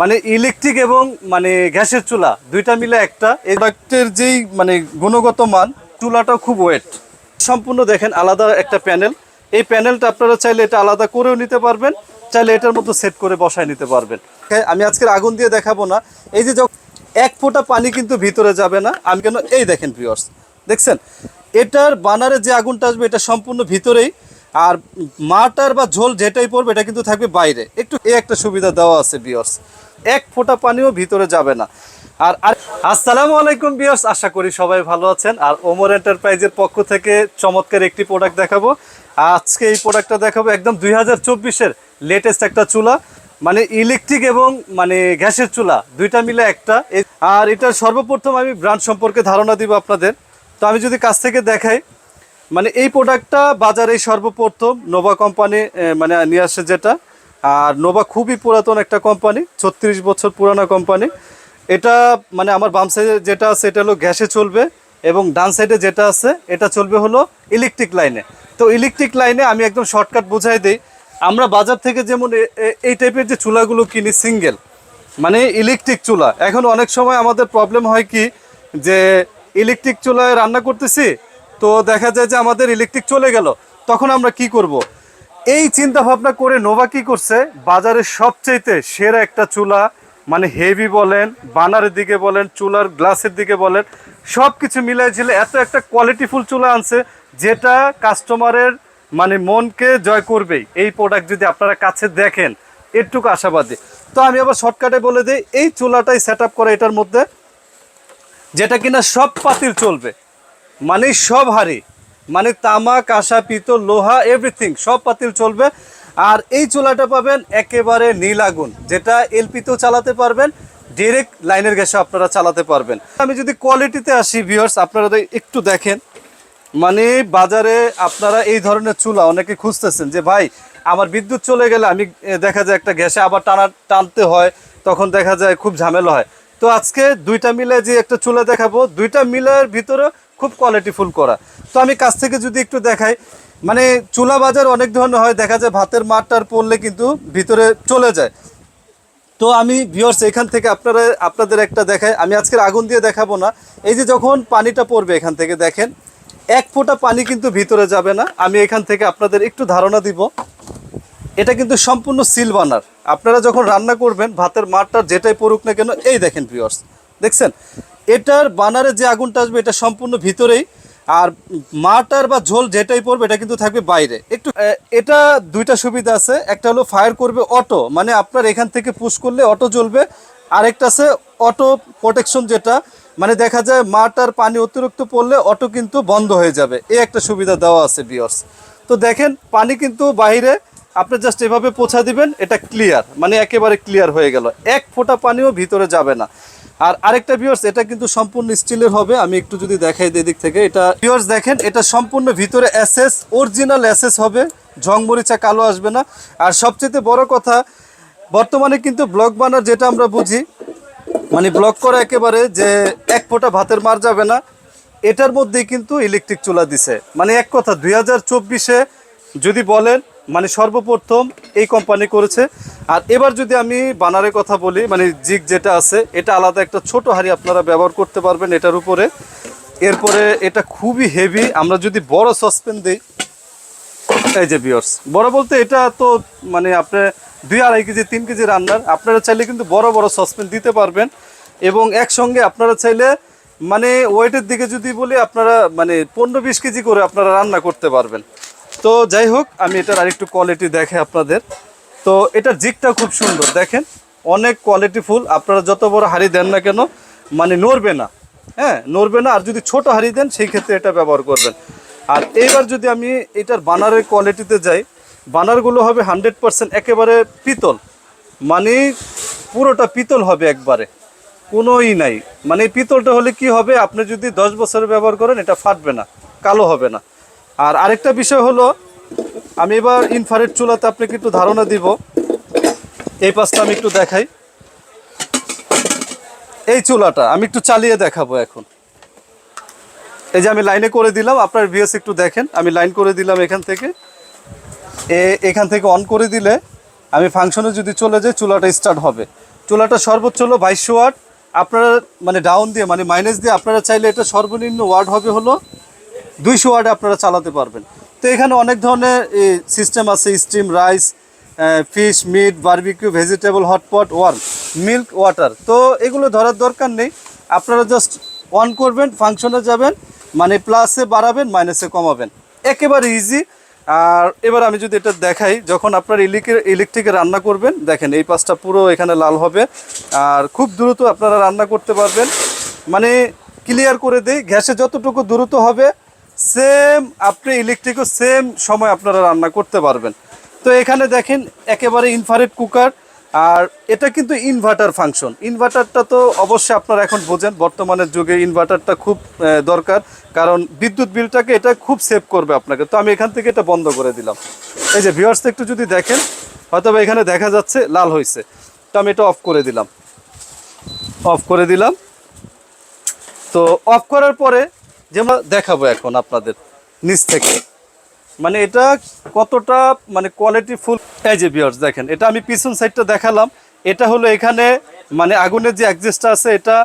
মানে ইলেকট্রিক এবং মানে গ্যাসের চুলা, দুইটা মিলে একটা। এই প্রোডাক্টের যেই মানে গুণগত মান, চুলাটাও খুব ওয়েট সম্পূর্ণ দেখেন আলাদা একটা প্যানেল এই প্যানেলটা আপনারা চাইলে এটা আলাদা করেও নিতে পারবেন, চাইলে এটার মতো সেট করে বসায় নিতে পারবেন। আমি আজকের আগুন দিয়ে দেখাবো না। এই যে এক ফোঁটা পানি কিন্তু ভিতরে যাবে না, আমি কেন এই দেখেন ভিউয়ার্স দেখছেন? এটার বানারে যে আগুনটা আসবে, এটা সম্পূর্ণ ভিতরেই। আর মাটার বা ঝোল যেটাই পড়বে, এটা কিন্তু থাকবে বাইরে। একটু এ একটা সুবিধা দেওয়া আছে বিয়ার্স এক ফোঁটা পানিও ভিতরে যাবে না। আর আর আসসালামু আলাইকুম বিয়ার্স আশা করি সবাই ভালো আছেন। আর ওমর এন্টারপ্রাইজের পক্ষ থেকে চমৎকার একটি প্রোডাক্ট দেখাবো। আজকে এই প্রোডাক্টটা দেখাবো একদম দুই হাজার চব্বিশের লেটেস্ট একটা চুলা মানে ইলেকট্রিক এবং মানে গ্যাসের চুলা। দুইটা মিলে একটা। আর এটার সর্বপ্রথম আমি ব্র্যান্ড সম্পর্কে ধারণা দিব আপনাদের। তো আমি যদি কাছ থেকে দেখাই মানে এই প্রোডাক্টটা বাজারে সর্বপ্রথম নোভা কোম্পানি মানে নিয়ে আসে যেটা। আর নোভা খুবই পুরাতন একটা কোম্পানি ছত্রিশ বছর পুরানো কোম্পানি এটা মানে আমার বাম সাইডে যেটা আছে, এটা হলো গ্যাসে চলবে এবং ডান সাইডে যেটা আছে, এটা চলবে হলো ইলেকট্রিক লাইনে তো ইলেকট্রিক লাইনে আমি একদম শর্টকাট বুঝাই দিই, আমরা বাজার থেকে যেমন এই টাইপের যে চুলাগুলো কিনি সিঙ্গেল মানে ইলেকট্রিক চুলা। এখন অনেক সময় আমাদের প্রবলেম হয় কি, যে ইলেকট্রিক চুলায় রান্না করতেছি তো দেখা যায় যে আমাদের ইলেকট্রিক চলে গেল। তখন আমরা কি করব। এই চিন্তা ভাবনা করে নোভা কি করছে? বাজারে সবচাইতে সেরা একটা চুলা মানে হেভি বলেন, বানারের দিকে বলেন, চুলার গ্লাসের দিকে বলেন সব কিছু মিলাই ঝিলে এত একটা কোয়ালিটিফুল চুলা আনছে, যেটা কাস্টমারের মানে মনকে জয় করবেই। এই প্রোডাক্ট যদি আপনারা কাছে দেখেন, এটুকু আশাবাদী। তো আমি আবার শর্টকাটে বলে দিই, এই চুলাটাই সেট আপ করে এটার মধ্যে, যেটা কিনা সব পাতিল চলবে। মানে সব হাড়ি মানে তামা কাঁসা পিতল, লোহা এভরিথিং সব পাতিল চলবে। আর এই চুলাটা পাবেন একেবারে নীল আগুন, যেটা এলপিতেও চালাতে পারবেন ডিরেক্ট লাইনের গ্যাসে আপনারা চালাতে পারবেন। আমি যদি কোয়ালিটিতে আসি ভিউয়ার্স আপনারা একটু দেখেন মানে বাজারে আপনারা এই ধরনের চুলা অনেকে খুঁজতেছেন যে, ভাই, আমার বিদ্যুৎ চলে গেলে আমি দেখা যায় একটা গ্যাসে আবার টানা, টানতে হয়, তখন দেখা যায় খুব ঝামেলা হয়। তো আজকে দুইটা মিলে যে একটা চুলা দেখাবো, দুইটা মিলের ভিতরে খুব কোয়ালিটিফুল করা। তো আমি কাছ থেকে যদি একটু দেখাই মানে চুলা বাজার অনেক ধরনের হয়, দেখা যায় ভাতের মাঠটার পড়লে কিন্তু ভিতরে চলে যায়। তো আমি ভিউয়ার্স এখান থেকে আপনারা, আপনাদের একটা দেখাই, আমি আজকের আগুন দিয়ে দেখাবো না। এই যে যখন পানিটা পড়বে এখান থেকে দেখেন, এক ফোঁটা পানি কিন্তু ভিতরে যাবে না। আমি এখান থেকে আপনাদের একটু ধারণা দিব। এটা কিন্তু সম্পূর্ণ সিল বানার আপনারা যখন রান্না করবেন, ভাতের মাঠটা যেটাই পড়ুক না কেন, এই দেখেন ভিউয়ার্স দেখছেন? এটার বানারে যে আগুনটা আসবে, এটা সম্পূর্ণ ভিতরেই, আর মাটার বা ঝোল যেটাই পড়বে, এটা কিন্তু থাকবে বাইরে। একটু এটা দুইটা সুবিধা আছে। একটা হলো ফায়ার করবে অটো মানে আপনার এখান থেকে পুশ করলে অটো জ্বলবে। আরেকটা আছে অটো প্রোটেকশন যেটা মানে দেখা যায় মাটার পানি অতিরিক্ত পড়লে অটো কিন্তু বন্ধ হয়ে যাবে। এই একটা সুবিধা দেওয়া আছে বিয়র্স তো দেখেন, পানি কিন্তু বাইরে আপনি জাস্ট এভাবে পোছা দিবেন, এটা ক্লিয়ার মানে একেবারে ক্লিয়ার হয়ে গেল। এক ফোঁটা পানিও ভিতরে যাবে না। আর আরেকটা ভিউয়ার্স এটা কিন্তু সম্পূর্ণ স্টিলের হবে, আমি একটু যদি দেখাই দিক থেকে, এটা ভিউয়ার্স দেখেন, এটা সম্পূর্ণ ভিতরে এসএস অরিজিনাল এসএস হবে, ঝংমরিচা কালো আসবে না। আর সবচেয়ে বড় কথা, বর্তমানে কিন্তু ব্লক বানার যেটা আমরা বুঝি মানে ব্লক করা একেবারে যে এক ফোঁটা ভাতের মার যাবে না, এটার মধ্যেই কিন্তু ইলেকট্রিক চুলা দিছে। মানে এক কথা, দুই হাজার যদি বলেন মানে সর্বপ্রথম এই কোম্পানি করেছে। আর এবার যদি আমি বানারের কথা বলি মানে জিগ যেটা আছে, এটা আলাদা একটা ছোট হাড়ি আপনারা ব্যবহার করতে পারবেন এটার উপরে। এরপরে এটা খুবই হেভি আমরা যদি বড় সসপেন দিই, এই যে বিয়র্স বড় বলতে এটা তো মানে আপনার দুই আড়াই কেজি, তিন কেজি রান্নার, আপনারা চাইলে কিন্তু বড় বড় সসপেন দিতে পারবেন। এবং একসঙ্গে আপনারা চাইলে মানে ওয়েটের দিকে যদি বলি, আপনারা মানে পনেরো বিশ কেজি করে আপনারা রান্না করতে পারবেন। তো যাই হোক, আমি এটার আরেকটু কোয়ালিটি দেখে আপনাদের। তো এটার জিকটা খুব সুন্দর, দেখেন, অনেক কোয়ালিটি ফুল। আপনারা যত বড় হাড়ি দেন না কেন মানে নড়বে না। হ্যাঁ নড়বে না, আর যদি ছোট হাড়ি দেন, সেই ক্ষেত্রে এটা ব্যবহার করবেন। আর এইবার যদি আমি এটার বানারের কোয়ালিটিতে যাই, বানারগুলো হবে হান্ড্রেড পার্সেন্ট একেবারে পিতল। মানে পুরোটা পিতল হবে একবারে। কোনোই নাই। মানে পিতলটা হলে কি হবে, আপনি যদি দশ বছর ব্যবহার করেন, এটা ফাটবে না, কালো হবে না। আর আরেকটা বিষয় হলো, আমি এবার ইনফারেট চুলাতে আপনাকে একটু ধারণা দিব। এই পাশটা আমি একটু দেখাই। এই চুলাটা আমি একটু চালিয়ে দেখাবো এখন। এই যে আমি লাইনে করে দিলাম, আপনার ভিএস একটু দেখেন। আমি লাইন করে দিলাম এখান থেকে। এ, এখান থেকে অন করে দিলে আমি ফাংশনে যদি চলে যাই, চুলাটা স্টার্ট হবে। চুলাটা সর্বোচ্চ হলো বাইশশো ওয়াট। আপনারা মানে ডাউন দিয়ে মানে মাইনাস দিয়ে, আপনারা চাইলে এটা সর্বনিম্ন ওয়াট হবে হলো দুইশো ওয়ার্ডে আপনারা চালাতে পারবেন। তো এখানে অনেক ধরনের সিস্টেম আছে steam rice fish meat barbecue vegetable hotpot warm milk water তো এগুলো ধরার দরকার নেই। আপনারা জাস্ট অন করবেন ফাংশনে যাবেন মানে প্লাসে বাড়াবেন মাইনাসে কমাবেন। একেবারে ইজি আর এবার আমি যদি এটা দেখাই, যখন আপনার ইলেকট্রিক ইলেকট্রিকে রান্না করবেন, দেখেন এই পাশটা পুরো এখানে লাল হবে। আর খুব দ্রুত আপনারা রান্না করতে পারবেন। মানে ক্লিয়ার করে দেই, গ্যাসে যতটুকু দ্রুত হবে সেম আপনি ইলেকট্রিকও সেম সময় আপনারা রান্না করতে পারবেন। তো এখানে দেখেন একেবারে ইনফারেট কুকার আর এটা কিন্তু ইনভার্টার ফাংশন ইনভার্টারটা তো অবশ্যই আপনারা এখন বোঝেন, বর্তমানের যুগে ইনভার্টারটা খুব দরকার, কারণ বিদ্যুৎ বিলটাকে এটা খুব সেভ করবে আপনাকে। তো আমি এখান থেকে এটা বন্ধ করে দিলাম। এই যে ভিউয়ার্স একটু যদি দেখেন হয়তো এখানে দেখা যাচ্ছে লাল হয়েছে তো আমি এটা অফ করে দিলাম। অফ করে দিলাম। তো অফ করার পরে যেমন দেখাবো এখন আপনাদের নিচ থেকে। মানে এটা কতটা মানে কোয়ালিটি ফুল যে বিয়ার্স দেখেন, এটা আমি পিছন সাইডটা দেখালাম। এটা হলো এখানে মানে আগুনের যে অ্যাডজাস্টটা আছে, এটা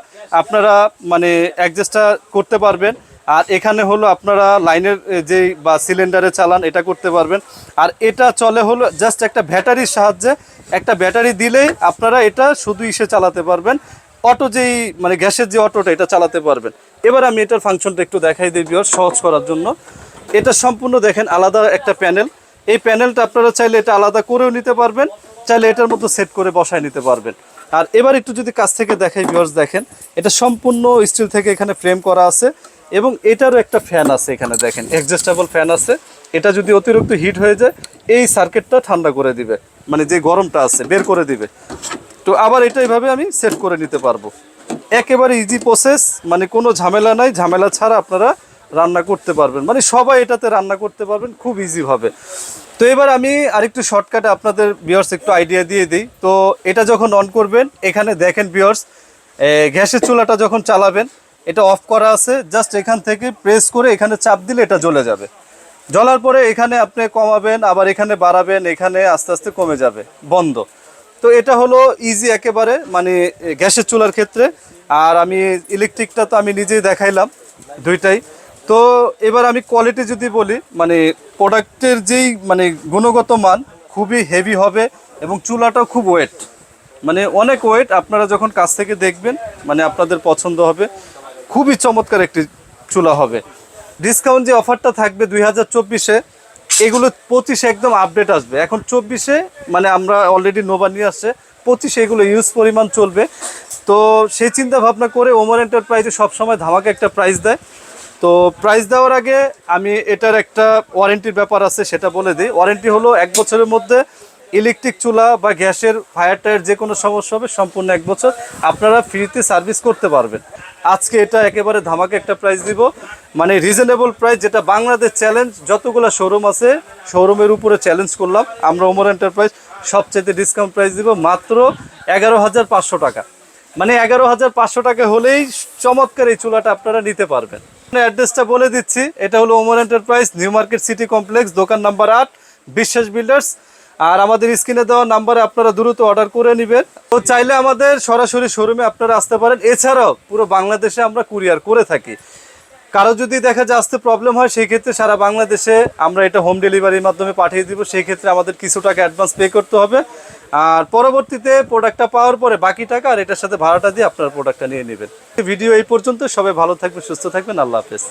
আপনারা মানে অ্যাডজাস্টটা করতে পারবেন। আর এখানে হলো আপনারা লাইনের যে, বা সিলিন্ডারে চালান, এটা করতে পারবেন। আর এটা চলে হলো জাস্ট একটা ব্যাটারির সাহায্যে। একটা ব্যাটারি দিলেই আপনারা এটা শুধু ইসে চালাতে পারবেন। অটো যেই মানে গ্যাসের যে অটোটা, এটা চালাতে পারবেন। এবার আমি এটার ফাংশনটা একটু দেখাই দিই বিয়ার সহজ করার জন্য। এটা সম্পূর্ণ দেখেন, আলাদা একটা প্যানেল এই প্যানেলটা আপনারা চাইলে এটা আলাদা করেও নিতে পারবেন, চাইলে এটার মতো সেট করে বসায় নিতে পারবেন। আর এবার একটু যদি কাছ থেকে দেখাই ভিউয়ার্স দেখেন, এটা সম্পূর্ণ স্টিল থেকে এখানে ফ্রেম করা আছে এবং এটারও একটা ফ্যান আছে এখানে, দেখেন অ্যাডজাস্টেবল ফ্যান আছে। এটা যদি অতিরিক্ত হিট হয়ে যায়, এই সার্কিটটা ঠান্ডা করে দিবে মানে যে গরমটা আছে, বের করে দিবে। তো আবার এটা এইভাবে আমি সেট করে নিতে পারব। একেবারে ইজি প্রসেস মানে কোনো ঝামেলা নাই, ঝামেলা ছাড়া আপনারা রান্না করতে পারবেন। মানে সবাই এটাতে রান্না করতে পারবেন, খুব ইজিভাবে তো এবার আমি আরেকটু শর্টকাটে আপনাদের বিয়ার্স একটু আইডিয়া দিয়ে দিই। তো এটা যখন অন করবেন, এখানে দেখেন বিয়ার্স গ্যাসের চুলাটা যখন চালাবেন, এটা অফ করা আছে জাস্ট এখান থেকে প্রেস করে এখানে চাপ দিলে এটা জ্বলে যাবে। জ্বলার পরে এখানে আপনি কমাবেন, আবার এখানে বাড়াবেন, এখানে আস্তে আস্তে কমে যাবে, বন্ধ। তো এটা হলো ইজি একেবারে মানে গ্যাসের চুলার ক্ষেত্রে। আর আমি ইলেকট্রিকটা তো আমি নিজেই দেখাইলাম দুইটাই। তো এবার আমি কোয়ালিটি যদি বলি মানে প্রোডাক্টের যেই মানে গুণগত মান খুবই হেভি হবে এবং চুলাটাও খুব ওয়েট মানে অনেক ওয়েট আপনারা যখন কাছ থেকে দেখবেন মানে আপনাদের পছন্দ হবে। খুবই চমৎকার একটি চুলা হবে। ডিসকাউন্ট যে অফারটা থাকবে দুই হাজার চব্বিশে এগুলো পঁচিশে একদম আপডেট আসবে। এখন চব্বিশে মানে আমরা অলরেডি নোভা নিয়ে আসছে, পঁচিশে এগুলো ইউজ পরিমাণ চলবে। তো সেই চিন্তা ভাবনা করে ওমর এন্টারপ্রাইজে সবসময় ধামাকে একটা প্রাইস দেয়। তো প্রাইস দেওয়ার আগে আমি এটার একটা ওয়ারেন্টির ব্যাপার আছে, সেটা বলে দিই। ওয়ারেন্টি হলো এক বছরের মধ্যে ইলেকট্রিক চুলা বা গ্যাসের ফায়ার টায়ার যে কোনো সমস্যা হবে সম্পূর্ণ এক বছর আপনারা ফ্রিতে সার্ভিস করতে পারবেন। আজকে এটা একেবারে ধামাকে একটা প্রাইস দিব। মানে রিজনেবল প্রাইস যেটা বাংলাদেশ চ্যালেঞ্জ যতগুলো শোরুম আছে শোরুমের উপরে চ্যালেঞ্জ করলাম। আমরা ওমর এন্টারপ্রাইজ সবচেয়ে ডিসকাউন্ট প্রাইস দিব মাত্র এগারো হাজার পাঁচশো টাকা। মানে এগারো হাজার পাঁচশো টাকা হলেই চমৎকার এই চুলাটা আপনারা নিতে পারবেন। অ্যাড্রেসটা বলে দিচ্ছি, এটা হলো Omar enterprise New Market City Complex দোকান নাম্বার আট, বিশ্বাস বিল্ডার্স আর আমাদের স্ক্রিনে দেওয়া নাম্বারে আপনারা দ্রুত অর্ডার করে নেবেন। তো চাইলে আমাদের সরাসরি শোরুমে আপনারা আসতে পারেন। এছাড়াও পুরো বাংলাদেশে আমরা কুরিয়ার করে থাকি। কারও যদি দেখা যায় আসতে প্রবলেম হয় সেই ক্ষেত্রে সারা বাংলাদেশে আমরা এটা হোম ডেলিভারির মাধ্যমে পাঠিয়ে দিব। সেই ক্ষেত্রে আমাদের কিছু টাকা অ্যাডভান্স পে করতে হবে। আর পরবর্তীতে প্রোডাক্টটা পাওয়ার পরে বাকি টাকা আর এটার সাথে ভাড়াটা দিয়ে আপনার প্রোডাক্টটা নিয়ে নেবেন। ভিডিও এই পর্যন্ত সবাই ভালো থাকবেন, সুস্থ থাকবেন। আল্লাহ হাফেজ।